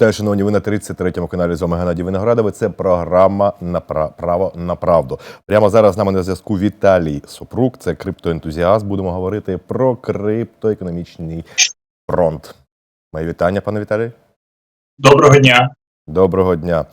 Вітаю, шановні, ви на 33-му каналі з вами Геннадій Виноградове. Це програма на право на правду. Прямо зараз з нами на зв'язку Віталій Супрук. Це криптоентузіаст. Будемо говорити про криптоекономічний фронт. Моє вітання, пане Віталій. Доброго дня. Доброго дня.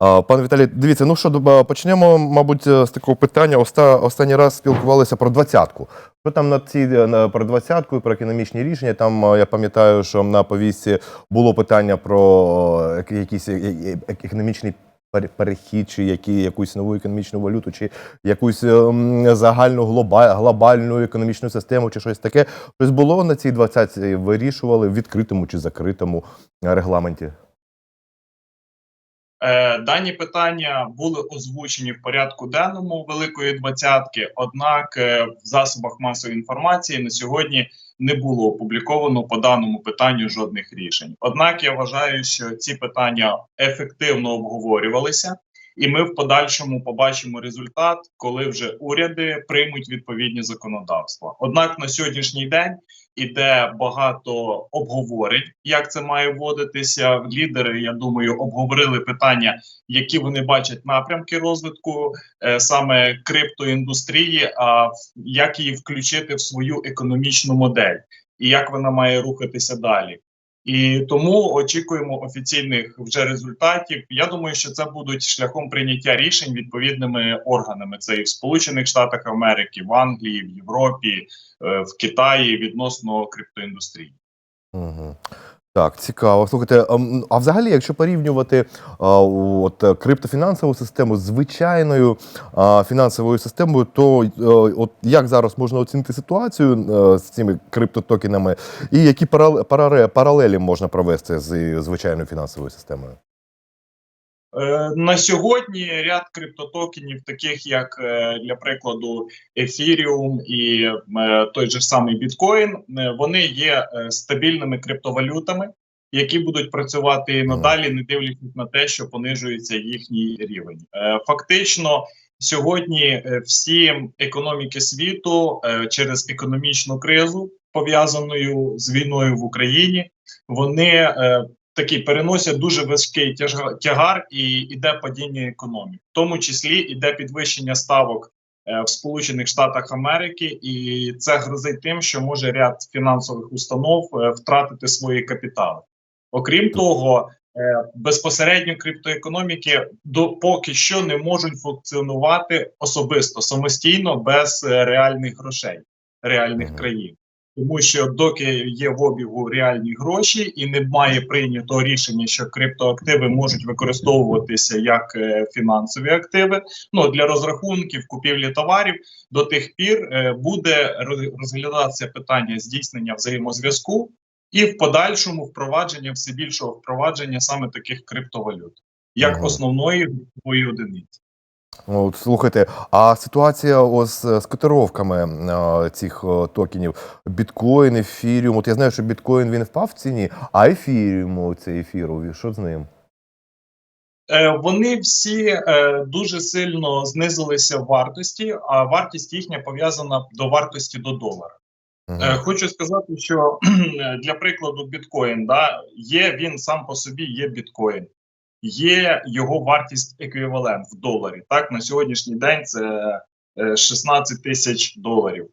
Пане Віталій, дивіться, ну що доба- почнемо, мабуть, з такого питання. Оста, останній раз спілкувалися про двадцятку. Що там на ці на, про двадцятку і про економічні рішення? Там я пам'ятаю, що на повістці було питання про е, як- якийсь е- е- е- економічний пере- перехід, чи які, якусь нову економічну валюту, чи якусь загальну глоба, глобальну економічну систему, чи щось таке. Щось було на цій двадцятці, вирішували в відкритому чи закритому е, регламенті. Е, Дані питання були озвучені в порядку денному Великої двадцятки. Однак е, в засобах масової інформації на сьогодні не було опубліковано по даному питанню жодних рішень. Однак я вважаю, що ці питання ефективно обговорювалися, і ми в подальшому побачимо результат, коли вже уряди приймуть відповідні законодавства. Однак на сьогоднішній день іде багато обговорень, як це має вводитися. Лідери, я думаю, обговорили питання, які вони бачать напрямки розвитку е, саме криптоіндустрії, а як її включити в свою економічну модель, і як вона має рухатися далі. І тому очікуємо офіційних вже результатів. Я думаю, що це будуть шляхом прийняття рішень відповідними органами. Це і в Сполучених Штатах Америки, в Англії, в Європі, е, в Китаї відносно криптоіндустрії. Угу. Так, цікаво. Слухайте, а, взагалі, якщо порівнювати а, от, е, криптофінансову систему з звичайною а, фінансовою системою, то а, от як зараз можна оцінити ситуацію а, з цими криптотокенами, і які парале- парале- паралелі можна провести з звичайною фінансовою системою? Е, На сьогодні ряд криптотокенів, таких як е, для прикладу Ethereum і е, той же самий біткоін, вони є стабільними криптовалютами, які будуть працювати і надалі, не дивлячись на те, що понижується їхній рівень. Фактично, сьогодні всі економіки світу через економічну кризу, пов'язаною з війною в Україні, вони такий переносять дуже важкий тягар і іде падіння економік, в тому числі іде підвищення ставок е, в Сполучених Штатах Америки, і це грозить тим, що може ряд фінансових установ е, втратити свої капітали. Окрім того, е, безпосередньо криптоекономіки до поки що не можуть функціонувати особисто самостійно без реальних грошей, реальних країн. Тому що доки є в обігу реальні гроші і немає прийнятого рішення, що криптоактиви можуть використовуватися як е, фінансові активи, ну для розрахунків, купівлі товарів, до тих пір е, буде розглядатися питання здійснення взаємозв'язку і в подальшому впровадження все більшого впровадження саме таких криптовалют, як основної одиниці. От, слухайте, а ситуація ось з котировками е, цих е, токенів біткоін, ефіріум. От я знаю, що біткоін він впав в ціні, а ефіріум цей ефіру, що з ним? Е, Вони всі е, дуже сильно знизилися в вартості, а вартість їхня пов'язана до вартості до долара. Мгм. Е, Хочу сказати, що для прикладу біткоін, да, є він сам по собі, є біткоін, є його вартість еквівалент в доларі. Так, на сьогоднішній день це е, 16 тисяч доларів.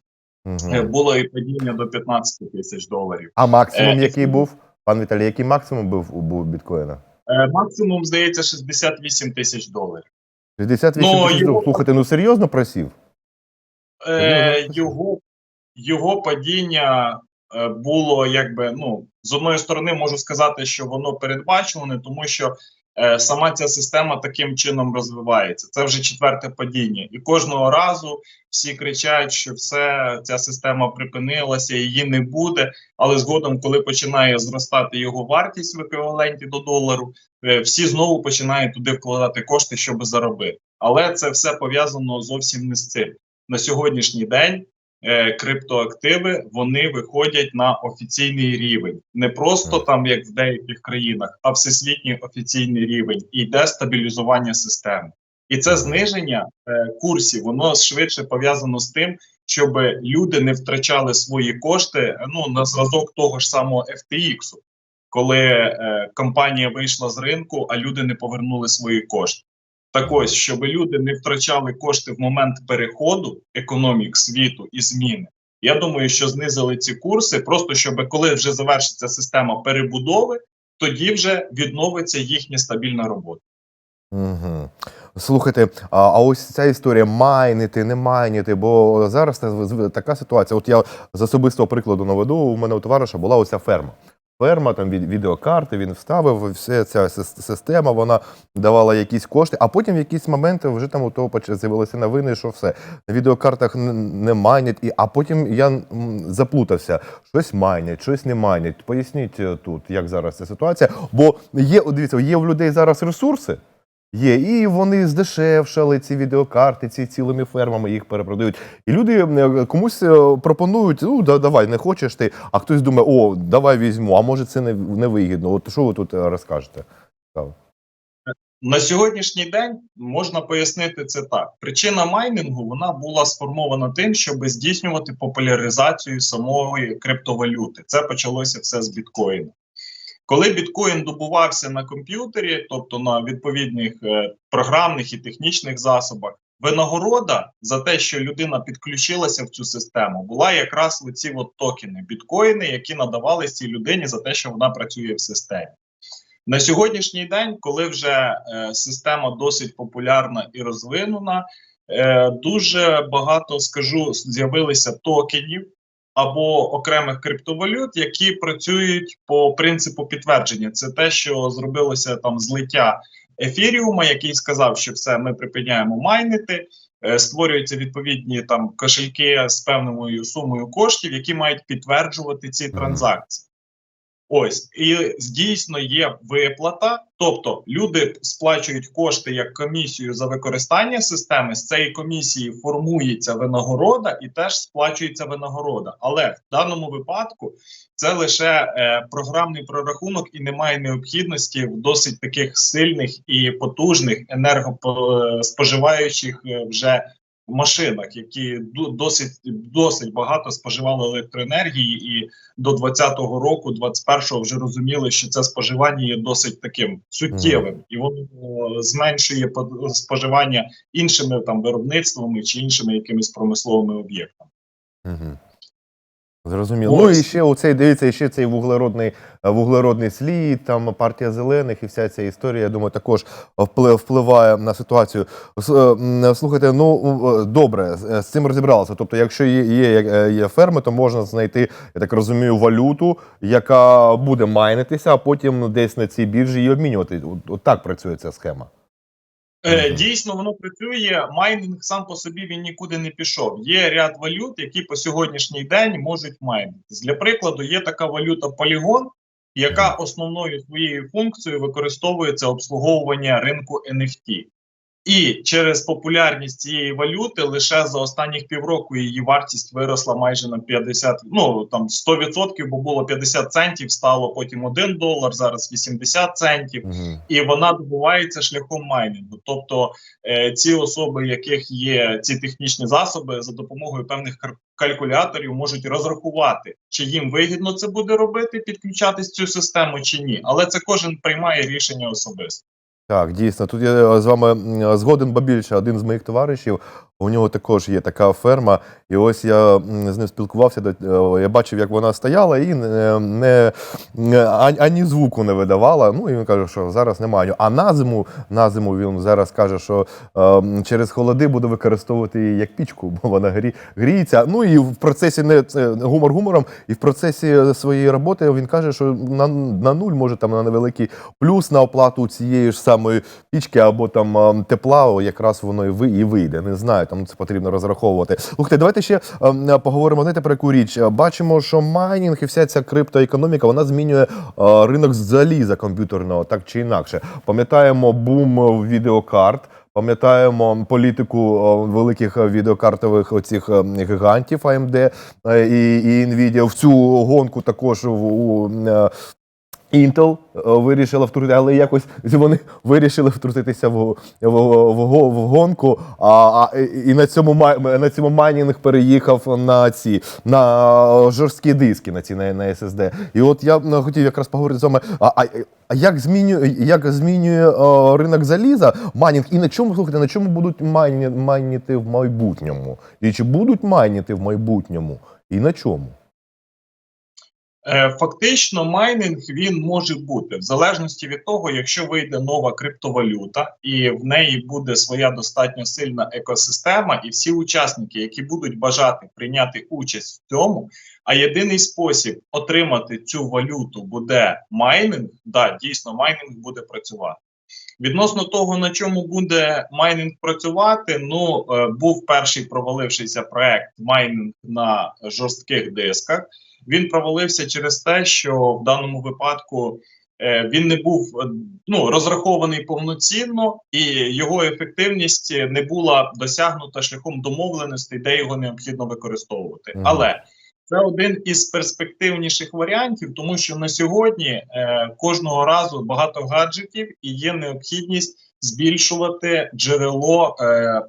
Е, Було і падіння до 15 тисяч доларів. А максимум, Е, який був? Пан Віталій, який максимум був у біткоїна? Е, Максимум здається 68 тисяч доларів. 68 Ну, тисяч доларів. Слухайте, ну серйозно просів? Е, його, його падіння е, було якби ну з одної сторони можу сказати, що воно передбачуване, тому що е, сама ця система таким чином розвивається. Це вже четверте падіння, і кожного разу всі кричать, що все ця система припинилася, її не буде. Але згодом, коли починає зростати його вартість в еквіваленті до долару, е, всі знову починають туди вкладати кошти, щоб заробити. Але це все пов'язано зовсім не з цим на сьогоднішній день е, криптоактиви вони виходять на офіційний рівень, не просто там, як в деяких країнах, а всесвітній офіційний рівень. І йде стабілізування системи. І це зниження е, курсів, воно швидше пов'язано з тим, щоб люди не втрачали свої кошти ну на зразок того ж самого FTX, коли е, компанія вийшла з ринку, а люди не повернули свої кошти. Так ось, щоб люди не втрачали кошти в момент переходу економік світу і зміни. Я думаю, що знизили ці курси, просто щоб коли вже завершиться система перебудови, тоді вже відновиться їхня стабільна робота. Угу. Слухайте, а, а ось ця історія майнити, не майнити, бо зараз така ситуація. От я з особистого прикладу наведу, у мене у товариша була оця ферма. Ферма, там від відеокарти, він вставив, вся ця система, вона давала якісь кошти, а потім в якісь моменти вже там у того з'явилися новини, що все. На відеокартах не майнять, і, а потім я заплутався. Щось майнять, щось не майнять. Поясніть е, тут, як зараз ця ситуація. Бо є, дивіться, є в людей зараз ресурси. Є, і вони здешевшали ці відеокарти, ці цілими фермами їх перепродають. І люди е, комусь е, пропонують: ну да, давай, не хочеш ти, а хтось думає, о, давай візьму, а може це не, не вигідно. От що ви тут е, розкажете? На сьогоднішній день можна пояснити це так: причина майнінгу вона була сформована тим, щоб здійснювати популяризацію самої криптовалюти. Це почалося все з біткоїну. Коли біткоін добувався на комп'ютері, тобто на відповідних е, програмних і технічних засобах, винагорода за те, що людина підключилася в цю систему, була якраз оці от токени, біткоїни, які надавались цій людині за те, що вона працює в системі. На сьогоднішній день, коли вже е, система досить популярна і розвинена, е, дуже багато скажу з'явилися токенів або окремих криптовалют, які працюють по принципу підтвердження. Це те, що зробилося там злиття ефіріума, який сказав, що все, ми припиняємо майнити. е, Створюються відповідні там кошельки з певною сумою коштів, які мають підтверджувати ці транзакції. Ось і дійсно є виплата, тобто люди сплачують кошти як комісію за використання системи. З цієї комісії формується винагорода і теж сплачується винагорода. Але в даному випадку це лише е, програмний прорахунок і немає необхідності в досить таких сильних і потужних енергоспоживаючих е, вже машинах, які досить досить багато споживали електроенергії, і до 20-го року, 21-го вже розуміли, що це споживання є досить таким суттєвим, і воно е, зменшує по- споживання іншими там виробництвами чи іншими якимись промисловими об'єктами. Угу. Зрозуміло. Ну і ще оцей, дивіться, ще цей вуглеродний, е, вуглеродний слід, там партія зелених і вся ця історія, я думаю, також вплив, впливає на ситуацію. Е, м, Слухайте, ну е, добре, з- цим розібралися. Тобто, якщо є, є, е, є ферми, то можна знайти, я так розумію, валюту, яка буде майнитися, а потім десь на цій біржі її обмінювати. От, от так працює ця схема. Е, дійсно, воно працює. Майнинг сам по собі він нікуди не пішов. Є ряд валют, які по сьогоднішній день можуть майнитись. Для прикладу, є така валюта Полігон, яка основною своєю функцією використовується обслуговування ринку NFT. І через популярність цієї валюти лише за останніх півроку її вартість виросла майже на 50, ну там 100%, бо було 50 центів, стало потім 1 долар, зараз 80 центів Угу. і вона добувається шляхом майнінгу. Тобто е, ці особи, яких є ці технічні засоби, за допомогою певних калькуляторів можуть розрахувати, чи їм вигідно це буде робити, підключатись цю систему чи ні. Але це кожен приймає рішення особисто. Так, дійсно. Тут я е, з вами згоден, бо більше один з моїх товаришів. У нього також є така ферма, і ось я з ним спілкувався. е, Я бачив, як вона стояла, і не, не не- ані, звуку не видавала. Ну і він каже, що зараз немає. А на зиму, на зиму він зараз каже, що е, через холоди буде використовувати її як пічку, бо вона грі, гріється. Ну і в процесі не це гумор гумором, і в процесі своєї роботи він каже, що на, на нуль може там на невеликий плюс на оплату цієї ж самої пічки або там тепла, якраз воно і вийде. Не знаю, там це потрібно розраховувати. Слухайте, давайте ще ем, поговоримо знаєте, про яку річ. Е, Бачимо, що майнінг і вся ця криптоекономіка вона змінює е, ринок заліза комп'ютерного, так чи інакше. Пам'ятаємо бум відеокарт. Пам'ятаємо політику великих е, відеокартових оцих гігантів AMD і, і Nvidia. В цю гонку також у, Intel е, вирішила втрутити, але якось вони вирішили втрутитися в, в, в, в, гонку, а, а, і на цьому, на цьому майнінг переїхав на ці на жорсткі диски, на ці на, на SSD. І от я ну, хотів якраз поговорити з вами. А, а, а як змінює, як змінює е, ринок заліза майнінг? І на чому слухайте, на чому будуть майні, майніти в майбутньому? І чи будуть майніти в майбутньому? І на чому? Е, Фактично, майнинг він може бути в залежності від того, якщо вийде нова криптовалюта, і в неї буде своя достатньо сильна екосистема, і всі учасники, які будуть бажати прийняти участь в цьому. А єдиний спосіб отримати цю валюту буде майнинг. Да, дійсно, майнинг буде працювати. Відносно того, на чому буде майнинг працювати, ну е, був перший провалившийся проект майнинг на жорстких дисках. Він провалився через те, що в даному випадку е, він не був е, ну, розрахований повноцінно, і його ефективність не була досягнута шляхом домовленостей, де його необхідно використовувати. Мгм. Але це один із перспективніших варіантів, тому що на сьогодні е, кожного разу багато гаджетів і є необхідність збільшувати джерело е,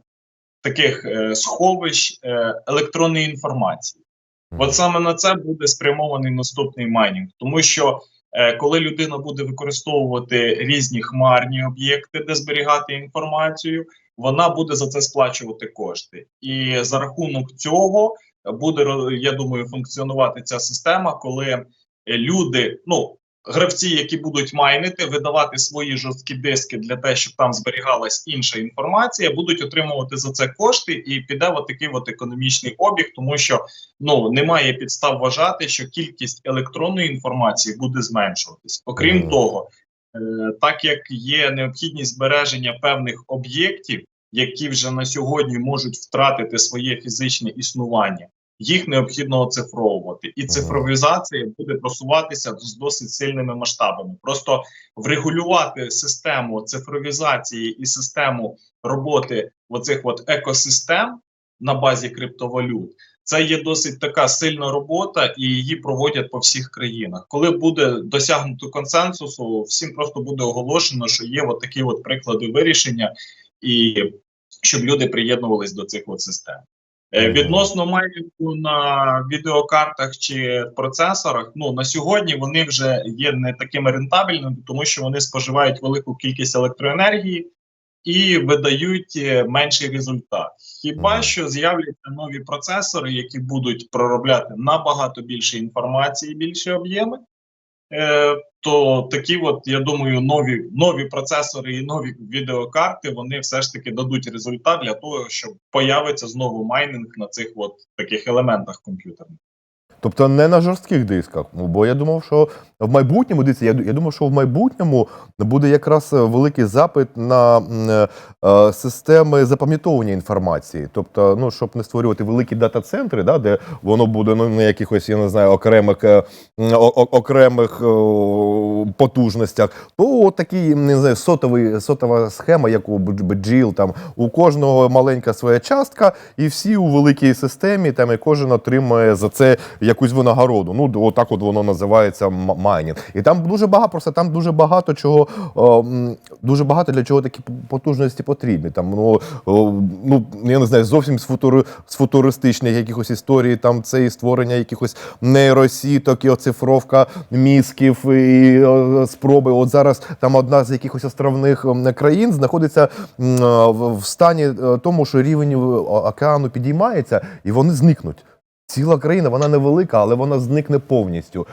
таких е, сховищ е, електронної інформації. От саме на це буде спрямований наступний майнінг, тому що е, коли людина буде використовувати різні хмарні об'єкти, де зберігати інформацію, вона буде за це сплачувати кошти, і за рахунок цього буде я думаю, функціонувати ця система, коли люди, ну гравці, які будуть майнити, видавати свої жорсткі диски для того, щоб там зберігалась інша інформація, будуть отримувати за це кошти, і піде от такий от економічний обіг, тому що ну немає підстав вважати, що кількість електронної інформації буде зменшуватись. Окрім Мгм. того, е, так як є необхідність збереження певних об'єктів, які вже на сьогодні можуть втратити своє фізичне існування. Їх необхідно оцифровувати, і цифровізація буде просуватися з досить сильними масштабами. Просто врегулювати систему цифровізації і систему роботи оцих от екосистем на базі криптовалют. Це є досить така сильна робота, і її проводять по всіх країнах. Коли буде досягнуто консенсусу, всім просто буде оголошено, що є от такі от приклади вирішення, і щоб люди приєднувались до цих от систем. Е, Мгм. Відносно майнінгу на відеокартах чи процесорах, ну на сьогодні вони вже є не такими рентабельними, тому що вони споживають велику кількість електроенергії і видають е, менший результат. Хіба що з'являться нові процесори, які будуть проробляти набагато більше інформації, більші об'єми, е, то такі, от я думаю, нові нові процесори і нові відеокарти вони все ж таки дадуть результат для того, щоб появиться знову майнинг на цих от таких елементах комп'ютерних. Тобто не на жорстких дисках. Ну, Бо я думав, що в майбутньому, дивіться, я, я думав, що в майбутньому буде якраз е, великий запит на е, е, системи запам'ятовування інформації. Тобто, ну, щоб не створювати великі дата-центри, да, де воно буде ну, на якихось, я не знаю, окремих, е, о- окремих о, потужностях, то от такий, не знаю, сотовий, сотова схема, як у бджіл, там у кожного маленька своя частка, і всі у великій системі, там і кожен отримує за це якусь винагороду. Ну, отак от воно називається майнінг. І там дуже багато, просто там дуже багато чого, дуже багато для чого такі потужності потрібні. Там, ну, ну, я не знаю, зовсім з, футури, з футуристичних якихось історій, там це і створення якихось нейросіток, і оцифровка мізків, і спроби. От зараз там одна з якихось островних країн знаходиться в стані е, тому, що рівень е, океану підіймається, і вони зникнуть. Ціла країна, вона невелика, але вона зникне повністю.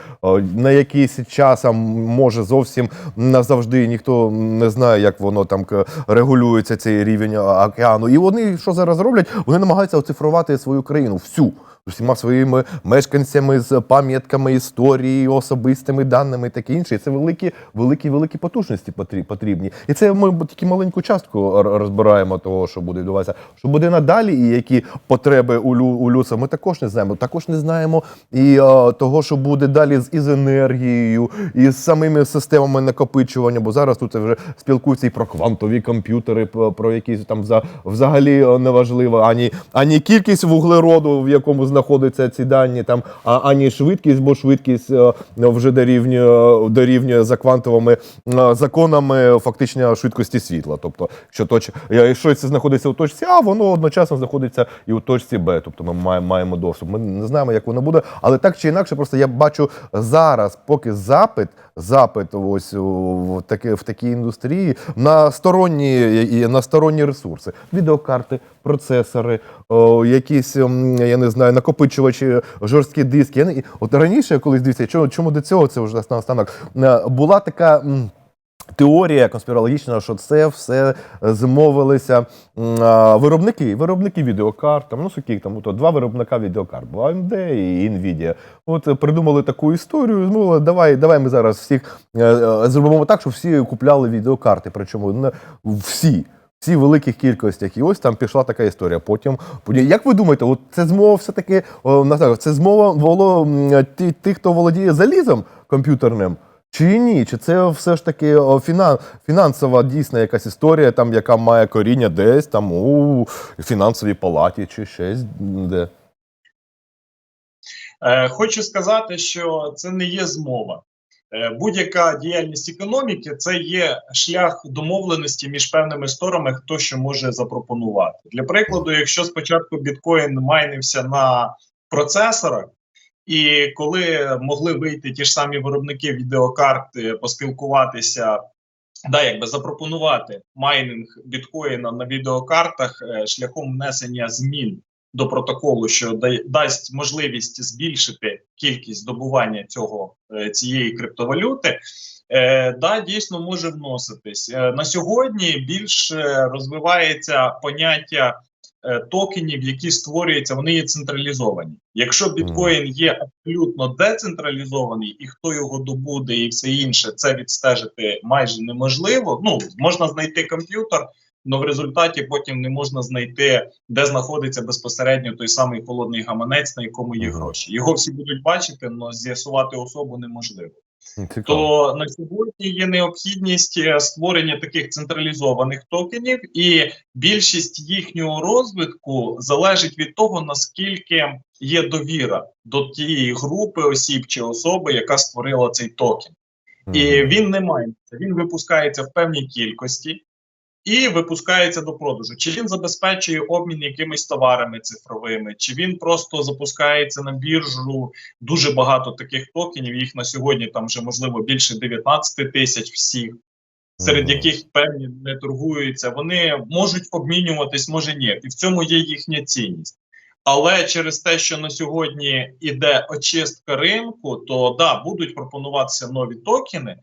На якийсь час, а може зовсім назавжди ніхто не знає, як воно там к- регулюється цей рівень океану. І вони що зараз роблять? Вони намагаються оцифрувати свою країну всю. З Усіма своїми мешканцями, з пам'ятками історії, особистими даними, таке інше. І це великі, великі, великі потужності потрібні. І це ми тільки маленьку частку розбираємо того, що буде відбуватися. Що буде надалі, і які потреби у, лю, у людства, ми також не знаємо. Також не знаємо і е, того, що буде далі з із енергією, і з самими системами накопичування. Бо зараз тут вже спілкуються і про квантові комп'ютери, про, якісь там за, взагалі е, неважливо, ані, ані кількість вуглероду, в якому знаходяться ці дані, там, а, ані швидкість, бо швидкість е, вже дорівнює, дорівнює за квантовими е, законами фактично швидкості світла. Тобто, що точ, якщо це знаходиться у точці А, воно одночасно знаходиться і у точці Б. Тобто ми маємо, доступ. Ми не знаємо, як воно буде, але так чи інакше, просто я бачу зараз, поки запит, запит ось в, такі, в такій індустрії на сторонні, на сторонні ресурси, відеокарти, процесори, о, якісь, ем, я не знаю, накопичувачі, жорсткі диски. От раніше, я колись дивився, чому, до цього це вже наостанок, е, була така. Теорія конспірологічна, що це все змовилися виробники, виробники відеокарт, там, ну скільки там, то два виробника відеокарт, була AMD і Nvidia. От е, придумали таку історію, змовили, давай, давай ми зараз всіх е, е, зробимо так, щоб всі купляли відеокарти. Причому всі. Всі великих кількостях. І ось там пішла така історія. Потім, як ви думаєте, от це змова все-таки о, це змова воло, ті, тих, хто володіє залізом комп'ютерним? Чи ні? Чи це все ж таки фінансова дійсна якась історія, там, яка має коріння десь там у фінансовій палаті, чи щось де? Е, Хочу сказати, що це не є змова. Е, Будь-яка діяльність економіки це є шлях домовленості між певними сторонами, хто що може запропонувати. Для прикладу, якщо спочатку біткоін майнився на процесорах, і коли могли вийти ті ж самі виробники відеокарт, поспілкуватися, да, якби запропонувати майнинг біткоїна на відеокартах е, шляхом внесення змін до протоколу, що дасть можливість збільшити кількість здобування цього е, цієї криптовалюти. Е, да, дійсно може вноситись е, на сьогодні. Більш розвивається поняття токенів, які створюються, вони є централізовані. Якщо біткоін є абсолютно децентралізований, і хто його добуде, і все інше, це відстежити майже неможливо. Ну можна знайти комп'ютер. але в результаті потім не можна знайти, де знаходиться безпосередньо той самий холодний гаманець, на якому є гроші. Його всі будуть бачити, але з'ясувати особу неможливо. Цікаво. То на сьогодні є необхідність е, створення таких централізованих токенів, і більшість їхнього розвитку залежить від того, наскільки є довіра до тієї групи осіб чи особи, яка створила цей токен. І він не мається, він випускається в певній кількості і випускається до продажу. Чи він забезпечує обмін якимись товарами цифровими, чи він просто запускається на біржу дуже багато таких токенів. Їх на сьогодні там вже можливо більше 19 тисяч всіх, серед яких певні не торгуються. Вони можуть обмінюватись, може ні, і в цьому є їхня цінність. Але через те, що на сьогодні іде очистка ринку, то да, будуть пропонуватися нові токени,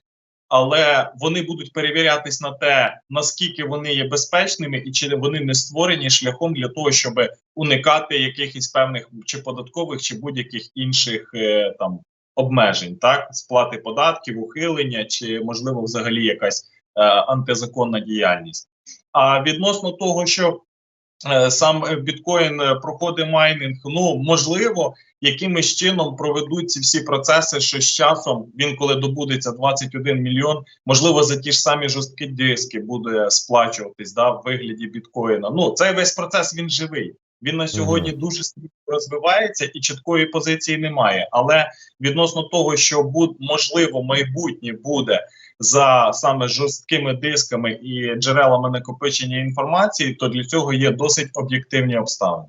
але вони будуть перевірятись на те, наскільки вони є безпечними, і чи вони не створені шляхом для того, щоб уникати якихось певних чи податкових, чи будь-яких інших е, там обмежень, так сплати податків, ухилення, чи можливо взагалі якась е, антизаконна діяльність. А відносно того, що сам е, біткоін е, проходить майнинг, ну можливо, якимось чином проведуть ці всі процеси, що з часом він, коли добудеться 21 мільйон, можливо, за ті ж самі жорсткі диски буде сплачуватись да, в вигляді біткоїна. Ну цей весь процес він живий. Він на сьогодні дуже стрімко розвивається і чіткої позиції немає. Але відносно того, що буд, можливо майбутнє буде за саме жорсткими дисками і джерелами накопичення інформації, то для цього є досить об'єктивні обставини.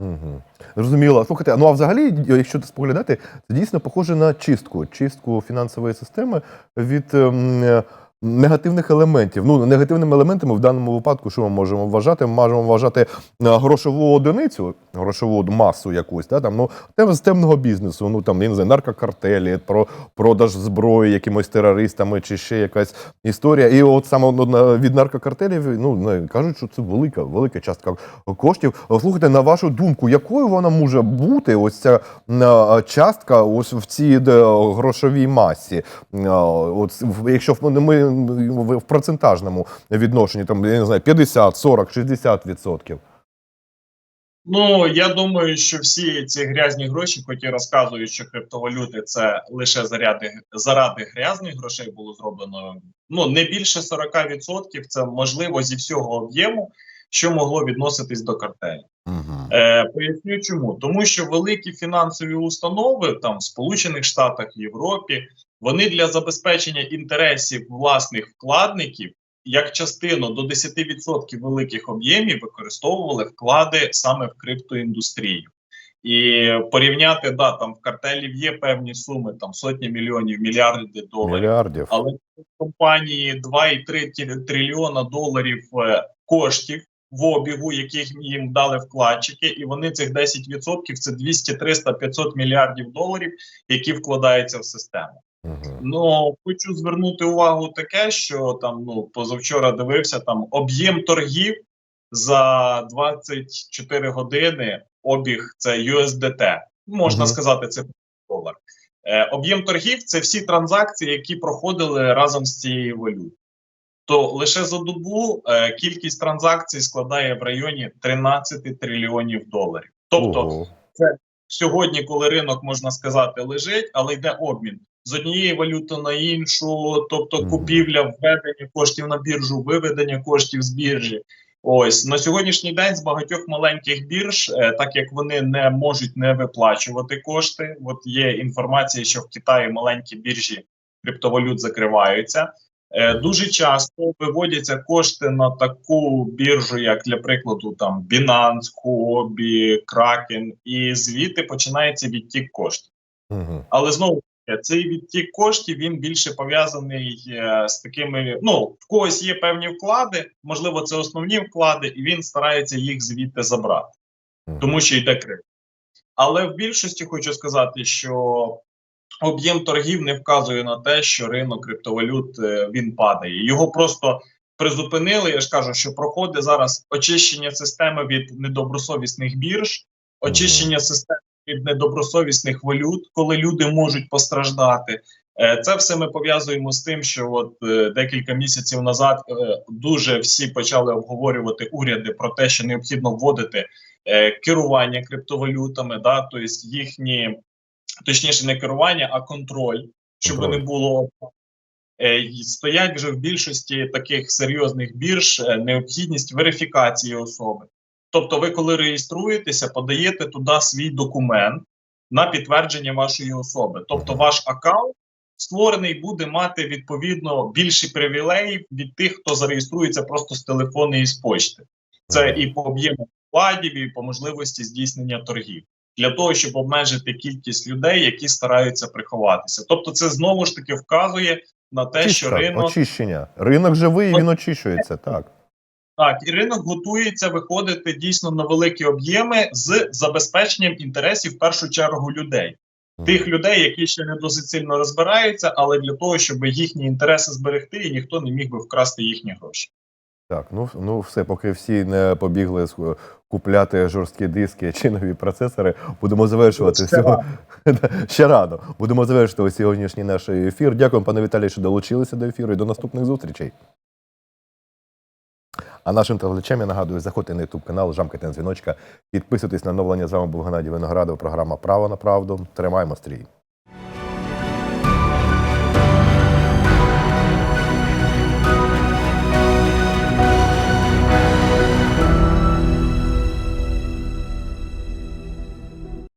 Угу. Зрозуміло. Слухайте, ну а взагалі, якщо ти споглядати, це дійсно похоже на чистку, чистку фінансової системи від ем, негативних елементів. Ну, негативними елементами в даному випадку, що ми можемо вважати? Ми можемо вважати е, грошову одиницю, грошову масу якусь, да, там, ну, з темного бізнесу, ну там, я не знаю, наркокартелі, про продаж зброї якимось терористами чи ще якась історія. І от саме ну, від наркокартелів, ну, кажуть, що це велика, велика частка коштів. Слухайте, на вашу думку, якою вона може бути, ось ця е, частка ось в цій грошовій масі? Е, От, якщо в- ми в процентажному відношенні, там, я не знаю, 50, 40, 60 відсотків. Ну я думаю, що всі ці грязні гроші, хоч і розказують, що криптовалюти це лише заряди заради грязних грошей було зроблено. Ну не більше 40% це можливо зі всього об'єму. що могло відноситись до картелю. Угу. Е, поясню чому. Тому що великі фінансові установи там в Сполучених Штатах, Європі, вони для забезпечення інтересів власних вкладників як частину до 10% великих об'ємів використовували вклади саме в криптоіндустрію. І порівняти да, там в картелів є певні суми, там сотні мільйонів, мільярди доларів. Мільярдів. Але в компанії 2,3 ті- трильйона доларів е, коштів в обігу, яких їм дали вкладчики, і вони цих 10% це 200, 300, 500 мільярдів доларів, які вкладаються в систему. Угу. Ну хочу звернути увагу таке, що там ну позавчора дивився там об'єм торгів за 24 години. Обіг це USDT. Можна Мгм. сказати, це долар. Е, об'єм торгів це всі транзакції, які проходили разом з цією валютою. То лише за добу е, кількість транзакцій складає в районі 13 трильйонів доларів. Тобто, Ого. сьогодні, коли ринок можна сказати, лежить, але йде обмін з однієї валюти на іншу, тобто купівля, введення коштів на біржу, виведення коштів з біржі. Ось на сьогоднішній день з багатьох маленьких бірж, е, так як вони не можуть не виплачувати кошти. От є інформація, що в Китаї маленькі біржі криптовалют закриваються. Е, Дуже часто виводяться кошти на таку біржу, як для прикладу, там Binance, Huobi, Kraken, і звідти починається відтік коштів. Угу. Але знову цей відтік коштів він більше пов'язаний е, з такими. Ну, в когось є певні вклади, можливо, це основні вклади, і він старається їх звідти забрати, тому що йде криза. Але в більшості хочу сказати, що об'єм торгів не вказує на те, що ринок криптовалют е, він падає. Його просто призупинили. Я ж кажу, що проходить зараз очищення системи від недобросовісних бірж, очищення системи від недобросовісних валют, коли люди можуть постраждати. Е, Це все ми пов'язуємо з тим, що от е, декілька місяців назад е, дуже всі почали обговорювати уряди про те, що необхідно вводити керування криптовалютами, да, тобто їхні, точніше, не керування, а контроль, щоб не було. Стоять вже в більшості таких серйозних бірж необхідність верифікації особи. Тобто, ви, коли реєструєтеся, подаєте туди свій документ на підтвердження вашої особи. Тобто, ваш аккаунт створений буде мати відповідно більші привілеї від тих, хто зареєструється просто з телефону і з почти. Це і по об'єму вкладів, і по можливості здійснення торгів для того, щоб обмежити кількість людей, які стараються приховатися. Тобто, це знову ж таки вказує на те, що Чистка, ринок очищення. Ринок живий, він очищується, так. Так і ринок готується виходити дійсно на великі об'єми з забезпеченням інтересів в першу чергу людей. Тих людей, які ще не досить сильно розбираються, але для того, щоб їхні інтереси зберегти, і ніхто не міг би вкрасти їхні гроші. Так, ну, ну все, поки всі не побігли купляти жорсткі диски чи нові процесори, будемо завершувати Ще сьогодні. Ще рано. Будемо завершувати сьогоднішній наш ефір. Дякуємо, пане Віталій, що долучилися до ефіру і до наступних зустрічей. А нашим телеглядачам я нагадую, заходьте на YouTube канал, жамкайте на дзвіночка, підписуйтесь на оновлення. З вами був Геннадій Виноградов, програма Право на правду. Тримаємо стрій.